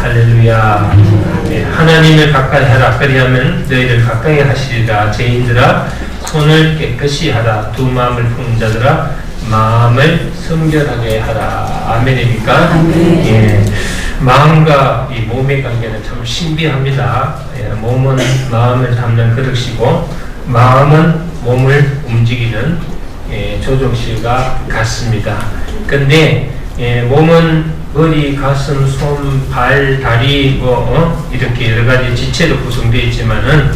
할렐루야. 네, 하나님을 가까이 하라. 그리하면 너희를 가까이 하시리라. 죄인들아 손을 깨끗이 하라. 두 마음을 품은 자들아 마음을 성결하게 하라. 아멘입니까? 아멘. 예. 마음과 이 몸의 관계는 참 신비합니다. 예, 몸은 마음을 담는 그릇이고 마음은 몸을 움직이는 예, 조종실과 같습니다. 근데 예, 몸은 머리, 가슴, 손, 발, 다리 뭐 어? 이렇게 여러 가지 지체로 구성되어 있지만은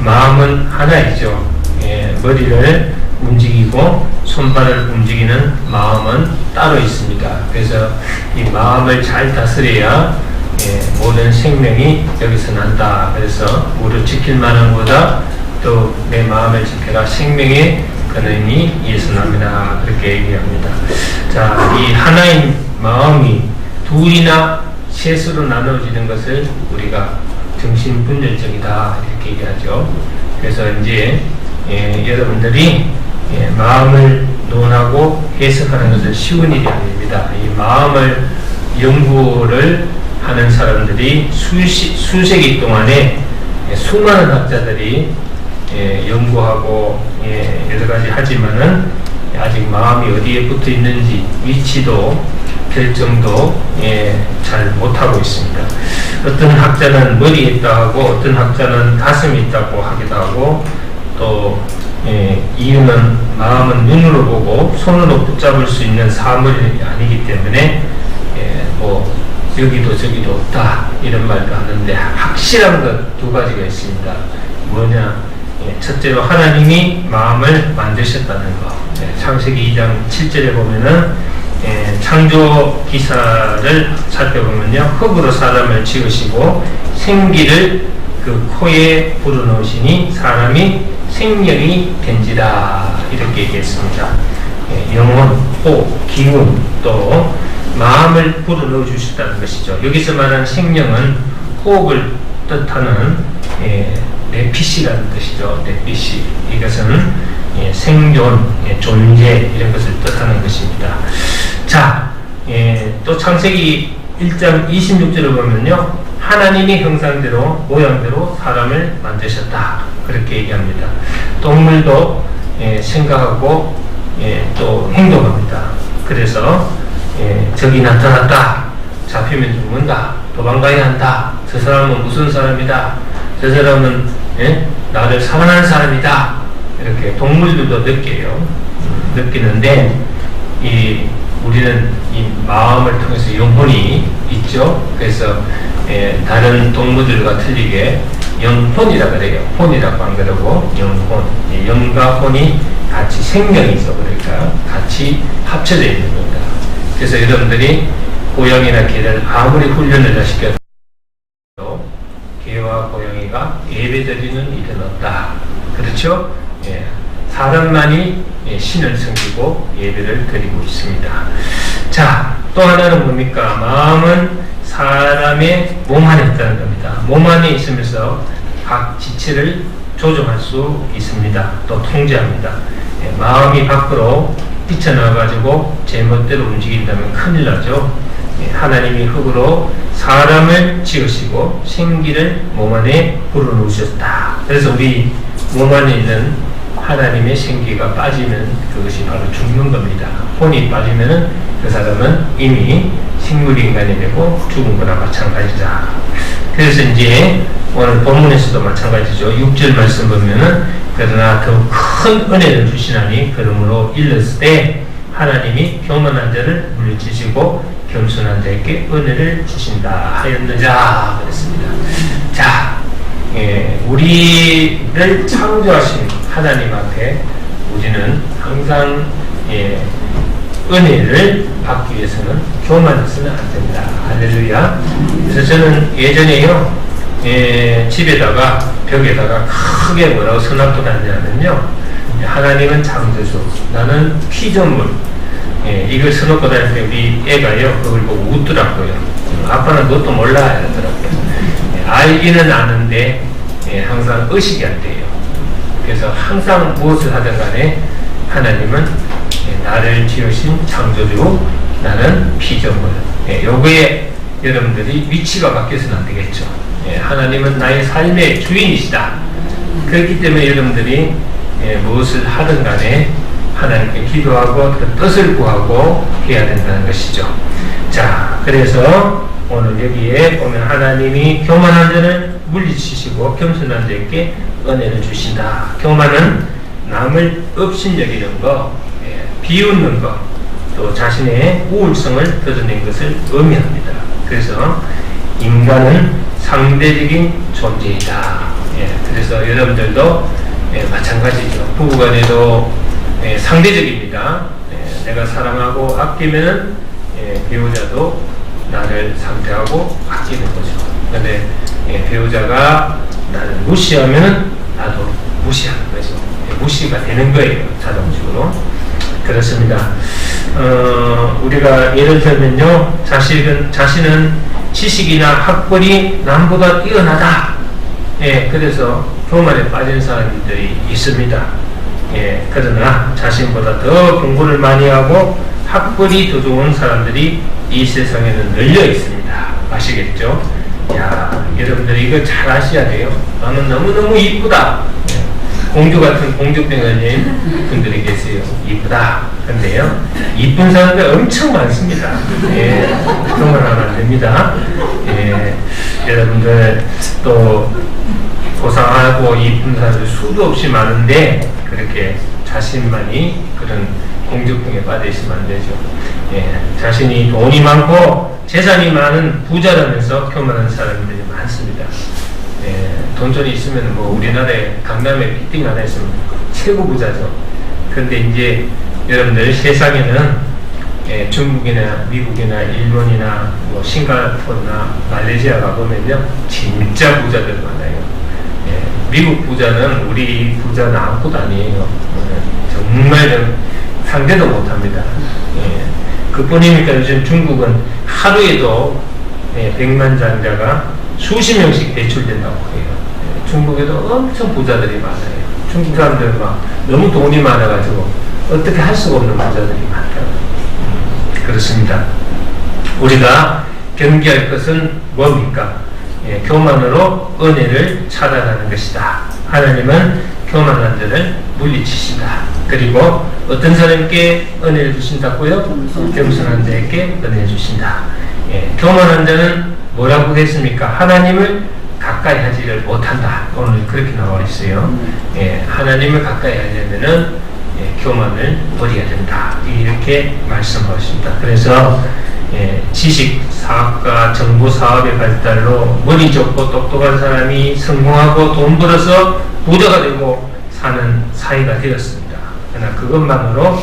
마음은 하나이죠. 예, 머리를 움직이고 손발을 움직이는 마음은 따로 있습니다. 그래서 이 마음을 잘 다스려야 예, 모든 생명이 여기서 난다. 그래서 우리 지킬 만한 거다. 또 내 마음을 지켜라. 생명의 근원이 예수 남이다. 그렇게 얘기합니다. 자, 이 하나인 마음이 둘이나 셋으로 나눠지는 것을 우리가 정신분열적이다. 이렇게 얘기하죠. 그래서 이제 예, 여러분들이 예, 마음을 논하고 해석하는 것은 쉬운 일이 아닙니다. 이 마음을 연구를 하는 사람들이 수시, 수세기 동안에 예, 수많은 학자들이 예, 연구하고 예, 여러 가지 하지만은 아직 마음이 어디에 붙어 있는지 위치도 결정도 예, 잘 못하고 있습니다. 어떤 학자는 머리에 있다 하고 어떤 학자는 가슴에 있다고 하기도 하고 또 예, 이유는 마음은 눈으로 보고 손으로 붙잡을 수 있는 사물이 아니기 때문에 예, 뭐 여기도 저기도 없다 이런 말도 하는데 확실한 것 두 가지가 있습니다. 뭐냐? 예, 첫째로 하나님이 마음을 만드셨다는 거. 예, 창세기 2장 7절에 보면은 예, 창조 기사를 살펴보면요 흙으로 사람을 지으시고 생기를 그 코에 불어넣으시니 사람이 생명이 된지라 이렇게 얘기했습니다. 예, 영혼, 호, 기운 또 마음을 불어넣어 주셨다는 것이죠. 여기서 말하는 생명은 호흡을 뜻하는 예, 네피시라는 뜻이죠. 네피시 이것은 예, 생존, 예, 존재 이런 것을 뜻하는 것입니다. 자, 예, 또 창세기 1장 26절을 보면요. 하나님의 형상대로 모양대로 사람을 만드셨다. 그렇게 얘기합니다. 동물도 예, 생각하고 예, 또 행동합니다. 그래서 예, 적이 나타났다. 잡히면 죽는다. 도망가야 한다. 저 사람은 무슨 사람이다. 저 사람은 예, 나를 사랑하는 사람이다. 이렇게 동물들도 느껴요. 음, 느끼는데 이 우리는 이 마음을 통해서 영혼이 있죠. 그래서 예, 다른 동물들과 틀리게 영혼이라 그래요. 혼이라고 안 그러고 영혼. 예, 영과 혼이 같이 생명이 있어 그러니까 같이 합쳐져 있는 겁니다. 그래서 여러분들이 고양이나 개를 아무리 훈련을 다 시켜도 개와 고양이가 예배드리는 일은 없다. 그렇죠? 예, 사람만이 예, 신을 섬기고 예배를 드리고 있습니다. 자, 또 하나는 뭡니까? 마음은 사람의 몸 안에 있다는 겁니다. 몸 안에 있으면서 각 지체를 조정할 수 있습니다. 또 통제합니다. 예, 마음이 밖으로 뛰쳐나가지고 제멋대로 움직인다면 큰일 나죠. 예, 하나님이 흙으로 사람을 지으시고 생기를 몸 안에 불어넣으셨다. 그래서 우리 몸 안에 있는 하나님의 생기가 빠지면 그것이 바로 죽는 겁니다. 혼이 빠지면은 그 사람은 이미 식물 인간이 되고 죽은 거나 마찬가지다. 그래서 이제 오늘 본문에서도 마찬가지죠. 6절 말씀 보면은 그러나 더 큰 은혜를 주시나니 그러므로 일렀을 때 하나님이 교만한 자를 물리치시고 겸손한 자에게 은혜를 주신다 하였느냐 그랬습니다. 자, 예, 우리를 창조하신 하나님 앞에 우리는 항상 예, 은혜를 받기 위해서는 교만해서는 안 된다. 할렐루야. 그래서 저는 예전에요, 예, 집에다가 벽에다가 크게 뭐라고 써놨고 다니냐면요, 하나님은 창조주, 나는 피조물. 예, 이걸 써놓고 다닐 때 우리 애가요, 그걸 보고 웃더라고요. 음, 아빠는 그것도 몰라 하더라고요. 예, 알기는 아는데 예, 항상 의식이 안 돼요. 그래서 항상 무엇을 하든 간에 하나님은 예, 나를 지으신 창조주, 나는 피조물. 예, 요거에 여러분들이 위치가 바뀌어서는 안 되겠죠. 예, 하나님은 나의 삶의 주인이시다. 그렇기 때문에 여러분들이 예, 무엇을 하든 간에 하나님께 기도하고 그 뜻을 구하고 해야 된다는 것이죠. 자, 그래서 오늘 여기에 보면 하나님이 교만한 자를 물리치시고 겸손한 자에게 은혜를 주신다. 교만은 남을 업신 여기는 거, 예, 비웃는 거, 또 자신의 우울성을 드러낸 것을 의미합니다. 그래서 인간은 상대적인 존재이다. 예, 그래서 여러분들도 예, 마찬가지죠. 부부간에도 예, 상대적입니다. 예, 내가 사랑하고 아끼면 예, 배우자도 나를 상대하고 아끼는 거죠. 근데 예, 배우자가 나를 무시하면 나도 무시하는 거죠. 예, 무시가 되는 거예요. 자동적으로. 그렇습니다. 어, 우리가 예를 들면요, 자식은, 자신은 지식이나 학벌이 남보다 뛰어나다. 예, 그래서 교만에 빠진 사람들이 있습니다. 예, 그러나 자신보다 더 공부를 많이 하고 학벌이 더 좋은 사람들이 이 세상에는 널려 있습니다. 아시겠죠? 야, 여러분들 이거 잘 아셔야 돼요. 나는 너무너무 이쁘다. 예, 공주 같은 공주병원님 분들이 계세요. 이쁘다. 근데요, 이쁜 사람들 엄청 많습니다. 예, 그런 하면 안 됩니다. 예, 여러분들 또 고상하고 이쁜 사람들 수도 없이 많은데 그렇게 자신만이 그런 공주병에 있으면 안 되죠. 예, 자신이 돈이 많고 재산이 많은 부자라면서 교만한 사람들이 많습니다. 예, 돈전이 있으면 뭐 우리나라에 강남에 빌딩 하나 있으면 최고 부자죠. 근데 이제 여러분들 세상에는 예, 중국이나 미국이나 일본이나 뭐 싱가포르나 말레이시아 가보면요 진짜 부자들 많아요. 예, 미국 부자는 우리 부자는 아무것도 아니에요. 예, 정말 좀 상대도 못합니다. 예, 그뿐이니까 요즘 중국은 하루에도 예, 백만장자가 수십 명씩 배출된다고 해요. 예, 중국에도 엄청 부자들이 많아요. 중국 사람들 막 너무 돈이 많아가지고 어떻게 할 수가 없는 부자들이 많다고. 음, 그렇습니다. 우리가 경계할 것은 뭡니까? 예, 교만으로 은혜를 차단하는 것이다. 하나님은 교만한 자를 물리치신다. 그리고 어떤 사람께 은혜를 주신다고요? 겸손한 자에게 은혜를 주신다. 예, 교만한 자는 뭐라고 했습니까? 하나님을 가까이 하지를 못한다. 오늘 그렇게 나와 있어요. 예, 하나님을 가까이 하려면은 예, 교만을 버려야 된다. 이렇게 말씀하십니다. 그래서 예, 지식 사업과 정보 사업의 발달로 머리 좋고 똑똑한 사람이 성공하고 돈 벌어서 부자가 되고 사는 사회가 되었습니다. 그러나 그것만으로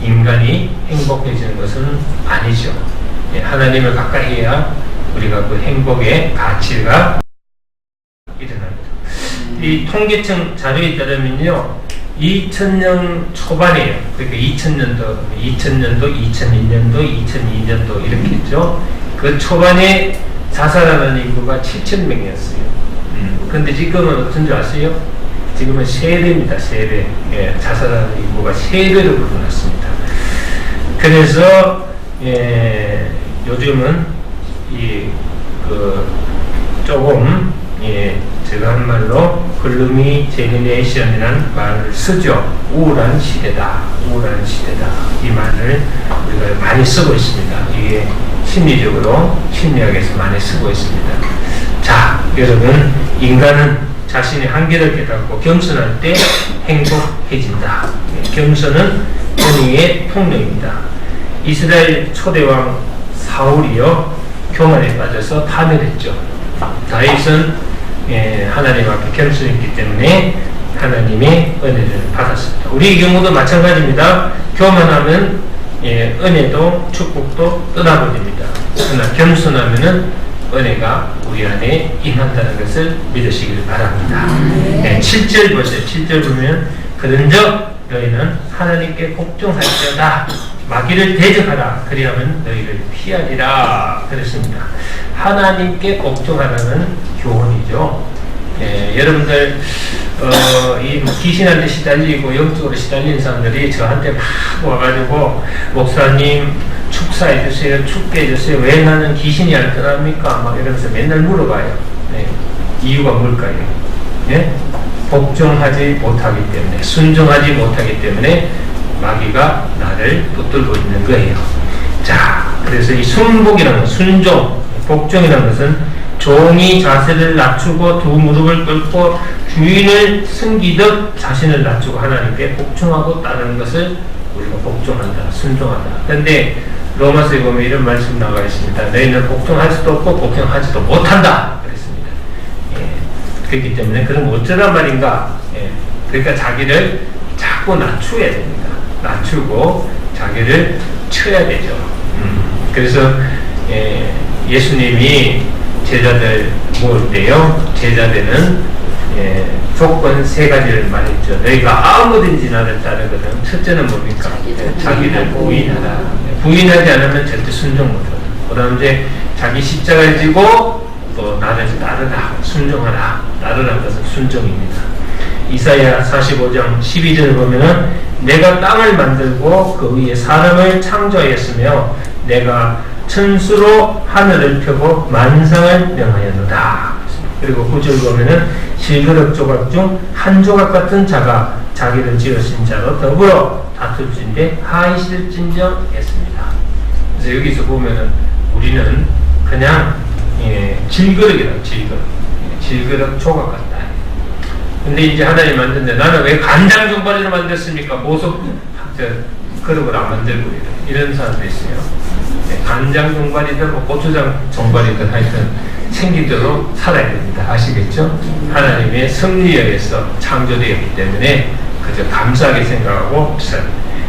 인간이 행복해지는 것은 아니죠. 예, 하나님을 가까이 해야 우리가 그 행복의 가치가 일어납니다. 이 통계청 자료에 따르면요, 2000년 초반이에요. 그러니까 2000년도, 2000년도, 2001년도, 2002년도 이렇게 했죠. 그 초반에 자살하는 인구가 7,000명이었어요. 음. 근데 지금은 어떤 줄 아세요? 지금은 세배입니다, 세배. 예, 자살하는 인구가 세배로 불어났습니다. 그래서, 예, 요즘은 이, 그, 조금, 예, 제가 한 말로 글루미 제니네이션이라는 말을 쓰죠. 우울한 시대다. 우울한 시대다. 이 말을 우리가 많이 쓰고 있습니다. 이게 심리적으로 심리학에서 많이 쓰고 있습니다. 자, 여러분, 인간은 자신의 한계를 깨닫고 겸손할 때 행복해진다. 예, 겸손은 권위의 통로입니다. 이스라엘 초대왕 사울이요 교만에 빠져서 파멸했죠. 다윗은 예, 하나님 앞에 겸손했기 때문에 하나님의 은혜를 받았습니다. 우리의 경우도 마찬가지입니다. 교만하면 예, 은혜도 축복도 떠나버립니다. 그러나 겸손하면은 은혜가 우리 안에 임한다는 것을 믿으시길 바랍니다. 예, 7절 보세요. 7절 보면 그런즉 너희는 하나님께 복종할지어다 마귀를 대적하라 그리하면 너희를 피하리라 그랬습니다. 하나님께 복종하라는 교훈이죠. 예, 여러분들 어, 이 귀신한테 시달리고 영적으로 시달리는 사람들이 저한테 막 와가지고 목사님 축사해 주세요, 춥게 해주세요. 왜 나는 귀신이 안 떠납니까? 막 이러면서 맨날 물어봐요. 네. 이유가 뭘까요? 예? 복종하지 못하기 때문에, 순종하지 못하기 때문에 마귀가 나를 붙들고 있는 거예요. 자, 그래서 이 순복이라는 것, 순종, 복종이라는 것은 종이 자세를 낮추고 두 무릎을 꿇고 주인을 숨기듯 자신을 낮추고 하나님께 복종하고 따르는 것을 우리가 복종한다, 순종한다. 그런데 로마서에 보면 이런 말씀 나와 있습니다. 너희는 복종할 수도 없고 복종하지도 못한다. 그랬습니다. 예. 그렇기 때문에 그럼 어쩌란 말인가? 예. 그러니까 자기를 자꾸 낮추어야 됩니다. 낮추고 자기를 쳐야 되죠. 음. 그래서 예, 예수님이 제자들 모을 때요. 제자들은 예, 조건 세 가지를 말했죠. 너희가 아무든지 나를 따르거든. 첫째는 뭡니까? 자기를. 부인하라. 부인하지 않으면 절대 순종 못하다. 그 다음 이제 자기 십자가를 지고 또 나를 따르라. 순종하라. 따르라는 것은 순종입니다. 이사야 45장 12절을 보면은 내가 땅을 만들고 그 위에 사람을 창조하였으며 내가 천수로 하늘을 펴고 만상을 명하였노라. 그리고 9절 보면은 실그릇 조각 중 한 조각 같은 자가 자기를 지으신 자로 더불어 다툴진데 하이실진정 했습니다. 그래서 여기서 보면은 우리는 그냥 예, 질그릇이라 질그릇 예, 질그릇 조각 같다. 근데 이제 하나님 만든데 나는 왜 간장 종발이를 만들었습니까? 보석 저, 그릇을 안 만들고 이런, 이런 사람도 있어요. 네, 간장 종발이든 뭐 고추장 종발이든 하여튼 생기도록 살아야 됩니다. 아시겠죠? 하나님의 섭리에 의해서 창조되었기 때문에 그저 감사하게 생각하고.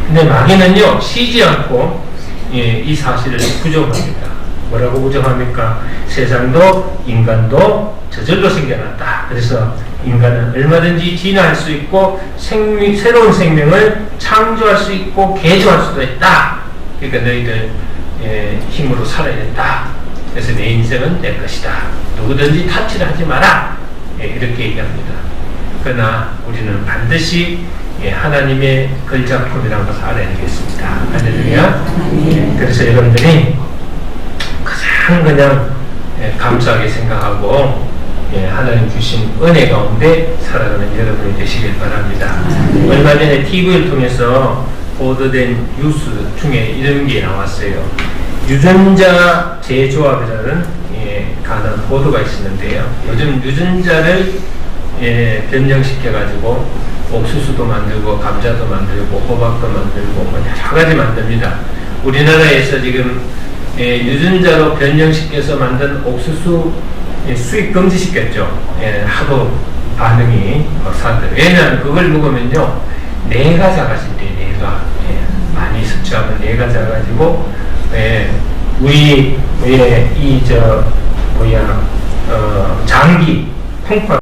근데 마귀는요 쉬지 않고 예, 이 사실을 부정합니다. 뭐라고 부정합니까? 세상도 인간도 저절로 생겨났다. 그래서 인간은 얼마든지 진화할 수 있고 생명, 새로운 생명을 창조할 수 있고 개조할 수도 있다. 그러니까 너희들 예, 힘으로 살아야 된다. 그래서 내 인생은 내 것이다. 누구든지 타치를 하지 마라. 예, 이렇게 얘기합니다. 그러나 우리는 반드시 예, 하나님의 걸작품이라는 것을 알아야 되겠습니다. 할렐루야. 예, 그래서 여러분들이 가장 그냥 예, 감사하게 생각하고 예, 하나님 주신 은혜 가운데 살아가는 여러분이 되시길 바랍니다. 얼마 전에 TV를 통해서 보도된 뉴스 중에 이런 게 나왔어요. 유전자 재조합이라는 예, 가는 보도가 있었는데요. 요즘 유전자를 예, 변경시켜가지고 옥수수도 만들고 감자도 만들고 호박도 만들고 뭐 여러 가지 만듭니다. 우리나라에서 지금 예, 유전자로 변형시켜서 만든 옥수수 예, 수입 금지시켰죠. 예, 하도 반응이 막 사람들. 왜냐하면 그걸 먹으면요, 뇌가 작아진대, 뇌가. 예, 많이 섭취하면 뇌가 작아지고, 예, 우리, 예, 이, 저, 뭐야, 어, 장기, 콩팥,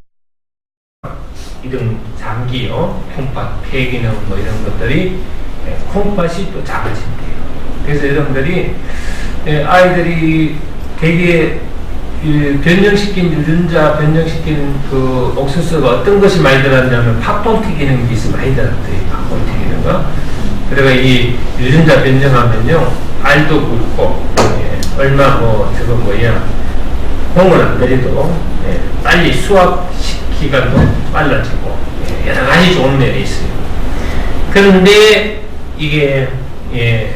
이런 장기요, 콩팥, 폐기능 뭐 이런 것들이 예, 콩팥이 또 작아진대요. 그래서 여러분들이 예, 아이들이 되게 이 변형시킨 유전자 변형시킨 그 옥수수가 어떤 것이 많이 팥돈 튀기는 것이 많이. 팥돈 튀기는 거. 그래가 이 유전자 변형하면요 알도 굵고 예, 얼마 뭐 저거 뭐야 공을 안 들여도 예, 빨리 수확 시- 기간도 빨라지고 예, 여러 가지 좋은 면이 있어요. 그런데 이게 예,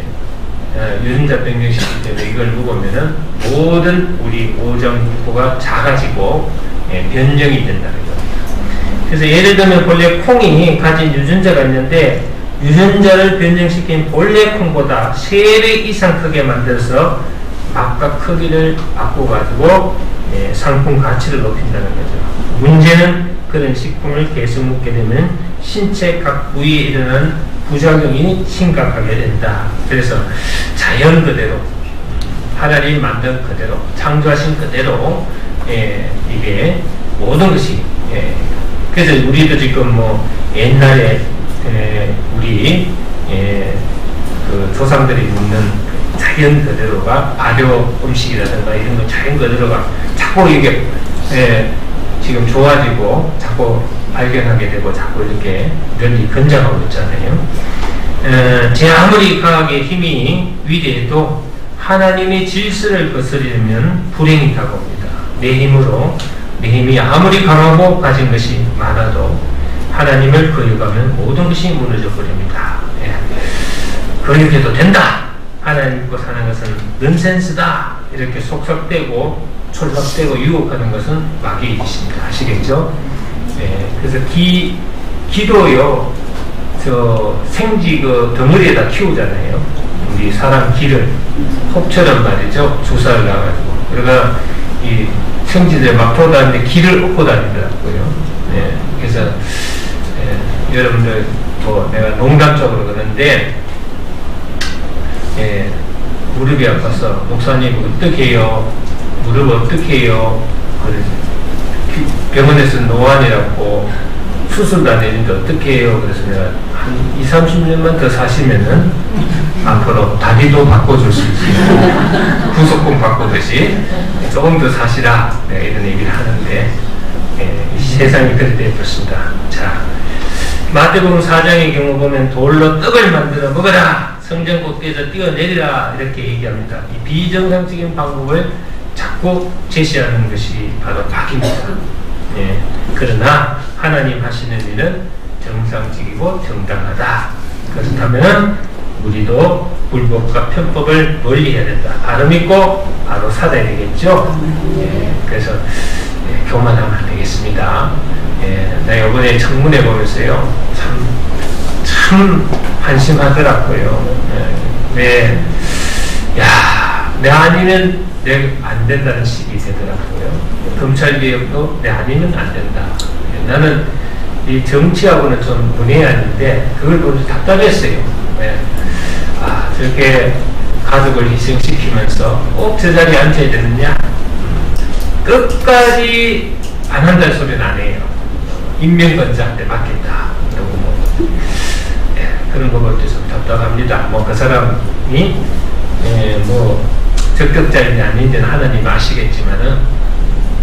어, 유전자 변경시키기 때문에 이걸 먹으면은 모든 우리 오장육부가 작아지고 예, 변경이 된다는 겁니다. 그래서 예를 들면 본래 콩이 가진 유전자가 있는데 유전자를 변경시킨 본래 콩보다 3배 이상 크게 만들어서 맛과 크기를 바꿔가지고 예, 상품 가치를 높인다는 거죠. 문제는 그런 식품을 계속 먹게 되면 신체 각 부위에 일어나는 부작용이 심각하게 된다. 그래서 자연 그대로 하나님 만든 그대로 창조하신 그대로 예, 이게 모든 것이 예, 그래서 우리도 지금 뭐 옛날에 예, 우리 예, 그 조상들이 먹는 자연 그대로가 발효 음식이라든가 이런 거 자연 그대로가 자꾸 이게 예, 지금 좋아지고 자꾸 발견하게 되고 자꾸 이렇게 널리 건장하고 있잖아요. 에, 제 아무리 과학의 힘이 위대해도 하나님의 질서를 거스르면 불행이 다가옵니다. 내 힘으로 내 힘이 아무리 강하고 가진 것이 많아도 하나님을 거역하면 모든 것이 무너져 버립니다. 예. 거역해도 된다. 하나님 믿고 사는 것은 넌센스다. 이렇게 속삭대고 촐락대고 유혹하는 것은 마귀의 짓입니다. 아시겠죠? 예. 그래서 기 기도요. 저 생쥐 그 덩어리에다 키우잖아요. 우리 사람 기를 혹처럼 말이죠. 주사를 놔가지고. 그러니까 이 생쥐들 막 돌아다니는데 기를 얻고 다니더라고요. 예. 그래서 예, 여러분들 뭐 내가 농담적으로 그러는데 예, 무릎이 아파서 목사님 어떻게 해요? 무릎 어떻게 해요? 그래서 병원에서 노안이라고 수술도 안 했는데 어떻게 해요? 그래서 내가 한 2, 30년만 더 사시면은 앞으로 다리도 바꿔줄 수 있어요. 구속금 바꾸듯이 조금 더 사시라. 내가 이런 얘기를 하는데 예, 이 세상이 그렇게 되었습니다. 자, 마태복음 4장의 경우 보면 돌로 떡을 만들어 먹어라. 성전 꼭대기에서 뛰어내리라. 이렇게 얘기합니다. 이 비정상적인 방법을 자꾸 제시하는 것이 바로 악입니다. 예, 그러나 하나님 하시는 일은 정상적이고 정당하다. 그렇다면 우리도 불법과 편법을 멀리 해야 된다. 바로 믿고 바로 살아야 되겠죠. 예, 그래서 예, 교만하면 안 되겠습니다. 예, 나 이번에 청문회 보면서요, 참, 참 한심하더라고요. 예, 왜, 야, 내 아니면 내 안 된다는 식이 되더라고요. 검찰 개혁도 내 아니면 안 된다. 예, 나는 이 정치하고는 좀 문외한인데 그걸 보면서 답답했어요. 예. 아, 저렇게 가족을 희생시키면서 꼭저 자리에 앉아야 되느냐? 끝까지 안 한다는 소리는 안 해요. 인명건자한테 맡겠다. 그러고 뭐, 예, 그런 거좀 답답합니다. 뭐 그 사람이 예, 뭐 적격자인지 아닌지는 하나님 아시겠지만은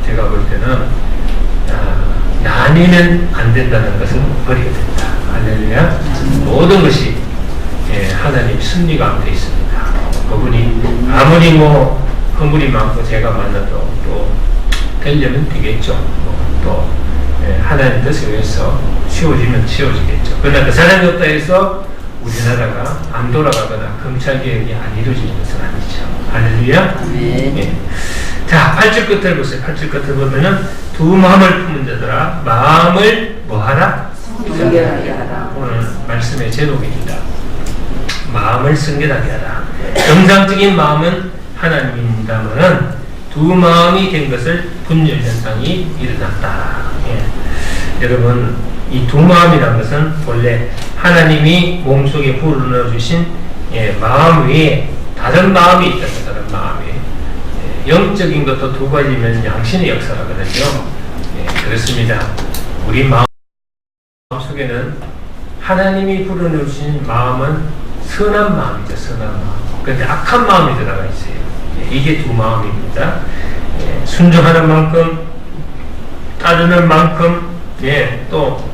제가 볼 때는 아, 나뉘면 안 된다는 것은 버려야 된다. 할렐루야. 모든 것이 예, 하나님 승리 가운데 있습니다. 그분이 아무리 뭐 허물이 많고 제가 많아도 또 되려면 되겠죠. 뭐, 또 예, 하나님 뜻에 의해서 치워지면 치워지겠죠. 그러나 그 사람이 없다 해서 우리나라가 안 돌아가거나 검찰 개혁이 안 이루어지는 것은 아니죠. 할렐루야. 네. 예. 자, 8절 끝을 보세요. 8절 끝을 보면은 두 마음을 품은 자들아 마음을 뭐하라? 성결하게 하라. 오늘 말씀의 제목입니다. 마음을 성결하게 하라. 정상적인 마음은 하나님입니다만은 두 마음이 된 것을 분열 현상이 일어났다. 예. 여러분 이 두 마음이라는 것은 원래 하나님이 몸속에 불어넣어 주신 예, 마음 외에 다른 마음이 있다. 다른 마음이 예, 영적인 것도 두 가지면 양신의 역사가 그러죠. 예, 그렇습니다. 우리 마음 속에는 하나님이 불어넣으신 마음은 선한 마음이죠, 선한 마음. 그런데 악한 마음이 들어가 있어요. 예, 이게 두 마음입니다. 예, 순종하는 만큼, 따르는 만큼, 예, 또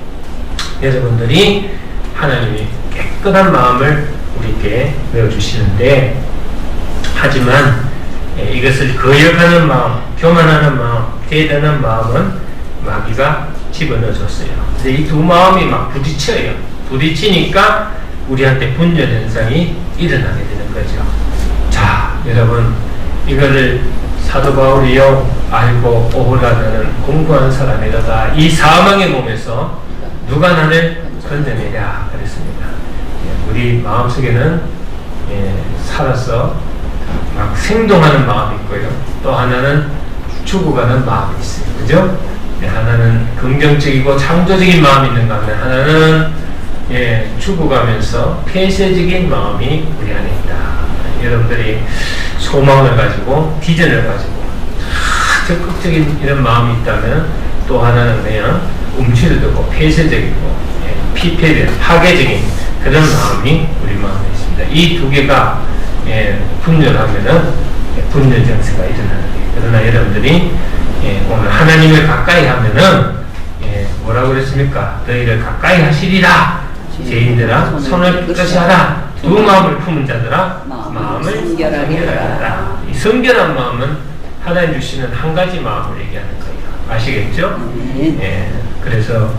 여러분들이 하나님이 깨끗한 마음을 우리에게 내어주시는데, 하지만 예, 이것을 거역하는 마음, 교만하는 마음, 대단한 마음은 마귀가 집어넣어줬어요. 근데 이 두 마음이 막 부딪혀요. 부딪히니까 우리한테 분열 현상이 일어나게 되는 거죠. 자, 여러분, 이거를 사도 바울이요, 알고 오호라는 공부한 사람이라다 이 사망의 몸에서 누가 나를 건져내랴 그랬습니다. 예, 우리 마음속에는 예, 살아서 막 생동하는 마음이 있고요. 또 하나는 죽어가는 마음이 있어요. 그죠? 예, 하나는 긍정적이고 창조적인 마음이 있는가 하면 하나는 예, 죽어가면서 폐쇄적인 마음이 우리 안에 있다. 여러분들이 소망을 가지고 비전을 가지고 아, 적극적인 이런 마음이 있다면 또 하나는 그냥 움츠러들고 폐쇄적이고 예, 피폐된 파괴적인 그런 마음이 우리 마음에 있습니다. 이 두 개가 예, 분열하면은 예, 분열 정세가 일어나는 거예요. 그러나 여러분들이 예, 오늘 하나님을 가까이 하면은 예, 뭐라고 그랬습니까? 너희를 가까이 하시리라 죄인들아 손을 깨끗이 하라 두 마음을 품은 자들아 마음을 마음을 성결하게 성결하게 하라. 하라 이 성결한 마음은 하나님 주시는 한 가지 마음을 얘기하는 거예요 아시겠죠? 네. 예, 그래서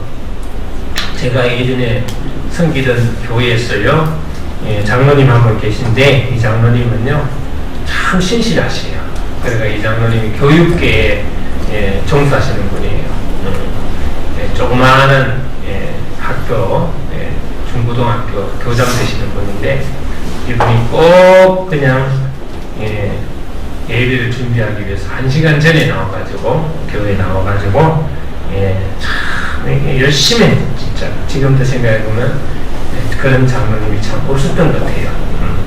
제가 예전에 섬기던 교회에서요, 예, 장로님 한 분 계신데, 이 장로님은요, 참 신실하시요. 그러니까 이 장로님이 교육계에 예, 종사하시는 분이에요. 음, 예, 조그마한 예, 학교, 예, 중고등학교 교장 되시는 분인데, 이분이 꼭 그냥, 예, 예배를 준비하기 위해서 한 시간 전에 나와가지고 교회에 나와가지고 예, 참 열심히 했- 진짜 지금도 생각해 보면 예, 그런 장로님이 참 없었던 것 같아요. 음.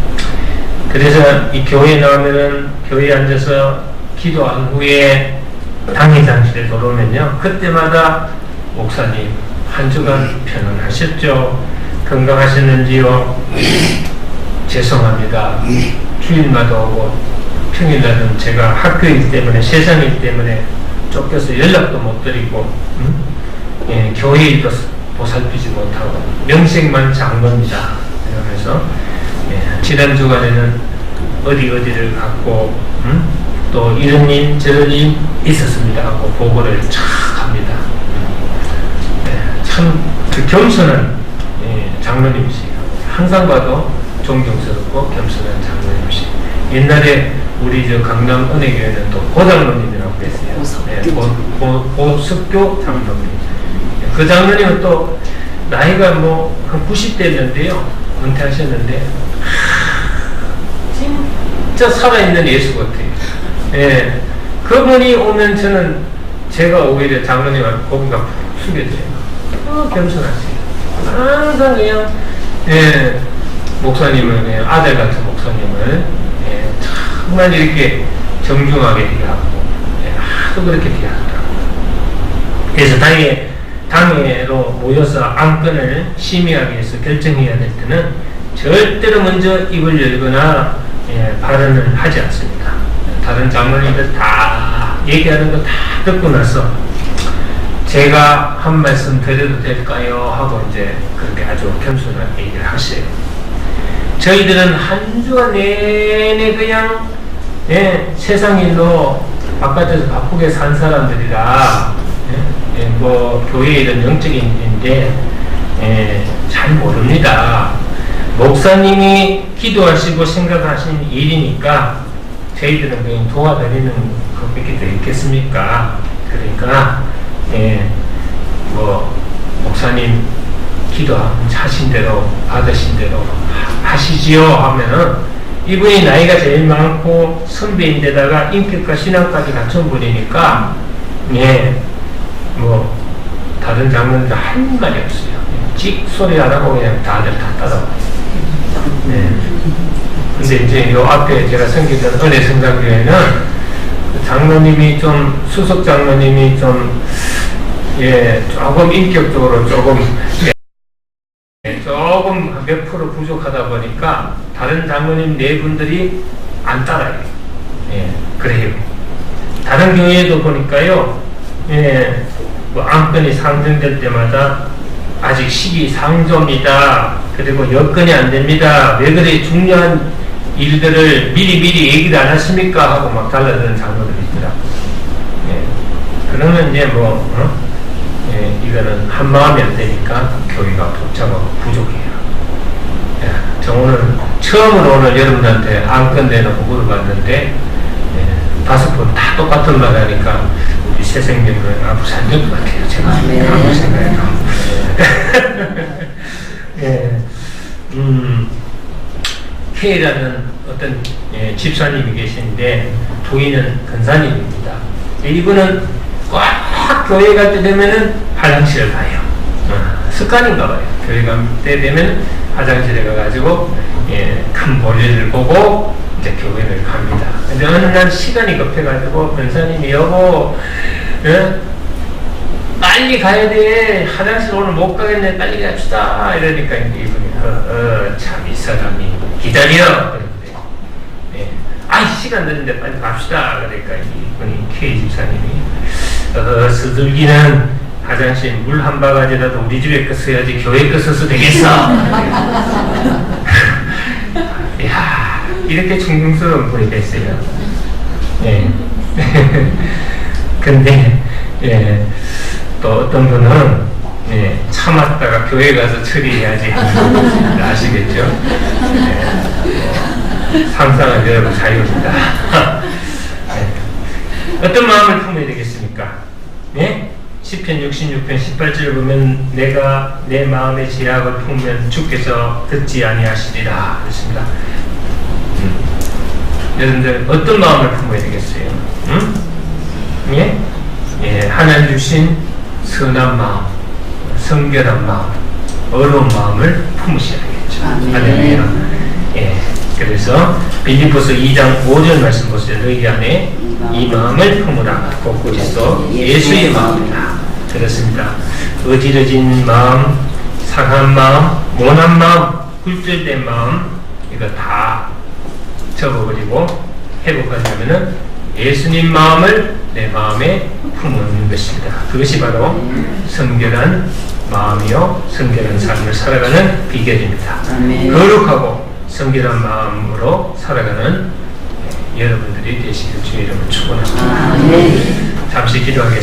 그래서 이 교회에 나오면은 교회에 앉아서 기도한 후에 당회장실에 들어오면요 그때마다 목사님 한 주간 편안하셨죠? 건강하셨는지요? 죄송합니다. 주일마다 오고 평일날은 제가 학교이기 때문에 세상이기 때문에 쫓겨서 연락도 못 드리고 음? 예, 교회 일도 보살피지 못하고 명색만 장로입니다. 이러면서 예, 지난 주간에는 어디 어디를 갔고 음? 또 이런 일 저런 일 있었습니다 하고 보고를 쫙 합니다. 예, 참그 겸손한 예, 장로님이시고 항상 봐도 존경스럽고 겸손한 장로님이시고 옛날에 우리 저 강남 은혜교회는 또 고장로님이라고 그랬어요. 고석교. 예, 고, 고, 고석교 장로님. 예, 그 장로님은 또 나이가 뭐 한 90대였는데요. 은퇴하셨는데 진짜 살아있는 예수 같아요. 예. 그분이 오면 저는 제가 오히려 장로님한테 고개가 푹 숙여져요. 어, 겸손하세요. 항상 그냥, 예, 목사님을, 그냥 아들 같은 목사님을, 예, 정말 이렇게 정중하게 대하고, 예, 하도 그렇게 대하더라고요. 그래서 당에, 당회로 모여서 안건을 심의하기 위해서 결정해야 될 때는 절대로 먼저 입을 열거나 예, 발언을 하지 않습니다. 다른 장로님들 다 얘기하는 거 다 듣고 나서 제가 한 말씀 드려도 될까요? 하고 이제 그렇게 아주 겸손하게 얘기를 하세요. 저희들은 한 주간 내내 그냥 예, 세상 일로 바깥에서 바쁘게 산 사람들이라 뭐 교회 이런 영적인 일인데 예, 잘 모릅니다. 목사님이 기도하시고 생각하신 일이니까 저희들은 그냥 도와드리는 것밖에 돼 있겠습니까? 그러니까 예, 뭐 목사님 기도하신 대로 받으신 대로 하- 하시지요 하면은 이분이 나이가 제일 많고 선배인데다가 인격과 신앙까지 갖춘 분이니까 예, 뭐 다른 장면들 할 말이 없어요. 찍 소리 안 하고 그냥 다들 다 따라와요. 네. 근데 이제 요 앞에 제가 섬기던 은혜 성장교회는 장로님이 좀 수석 장로님이 좀 예, 조금 인격적으로 조금 예, 조금 몇 프로 부족하다 보니까 다른 장로님 네 분들이 안 따라요. 예, 그래요. 다른 교회에도 보니까요, 예, 뭐 안건이 상정될 때마다 아직 시기 상조입니다. 그리고 여건이 안 됩니다. 왜 그래 중요한 일들을 미리 미리 얘기를 안 하십니까? 하고 막 달라드는 장로들이 있더라고요. 예. 그러면 이제 뭐, 어? 예, 이거는 한 마음이 안 되니까 교회가 복잡하고 부족해요. 예, 저 오늘 처음으로 오늘 여러분들한테 안건 대놓고 물어봤는데 예, 다섯 분다 똑같은 말 하니까 우리 새 생명은 아무 살될 것 같아요. 제가 네. 아무 생각해도. 예, 음, K라는 어떤 예, 집사님이 계신데 부인은 근사님입니다. 이분은 꽉 교회 갈 때 되면은 화장실을 가요. 어, 습관인가 봐요. 교회 갈 때 되면 화장실에 가가지고 예, 큰 볼일을 보고 이제 교회를 갑니다. 근데 어느 날 시간이 급해가지고 권사님이 여보 예? 빨리 가야 돼. 화장실 오늘 못 가겠네. 빨리 갑시다. 이러니까 이제 이분이 어, 어, 참이 사람이 기다려. 그러는데 예. 아이 시간 늦는데 빨리 갑시다. 그러니까 이분이 K 집사님이 어, 서둘기는 화장실 물 한 바가지라도 우리 집에 거 써야지 교회 거 써서 되겠어. 이렇게 충성스러운 분이 됐어요. 예. 근데, 예, 또 어떤 분은, 예, 참았다가 교회 가서 처리해야지. 아시겠죠? 예. 상상은 여러분 자유입니다. 예. 어떤 마음을 품어야 되겠습니까? 예? 10편 66편 18절 보면 내가 내 마음의 제약을 품으면 주께서 듣지 아니하시리라 그랬습니다. 음. 여러분들 어떤 마음을 품어야 되겠어요? 음? 예? 예, 하나님 주신 선한 마음, 성결한 마음, 어려운 마음을 품으셔야 되겠죠. 아멘. 할렐루야. 예. 그래서 빌리포스 2장 5절 말씀 보세요. 너희 안에 이 마음을 품으라. 곳곳에서 예수의 마음이다. 그렇습니다. 어지러진 마음, 상한 마음, 모난 마음, 굴절된 마음 이거 다 접어버리고 회복하려면은 예수님 마음을 내 마음에 품는 것입니다. 그것이 바로 성결한 마음이요, 성결한 삶을 살아가는 비결입니다. 아멘. 거룩하고 성결한 마음으로 살아가는 여러분들이 되시길 주의 이름으로 축원합니다. 잠시 기도하겠습니다.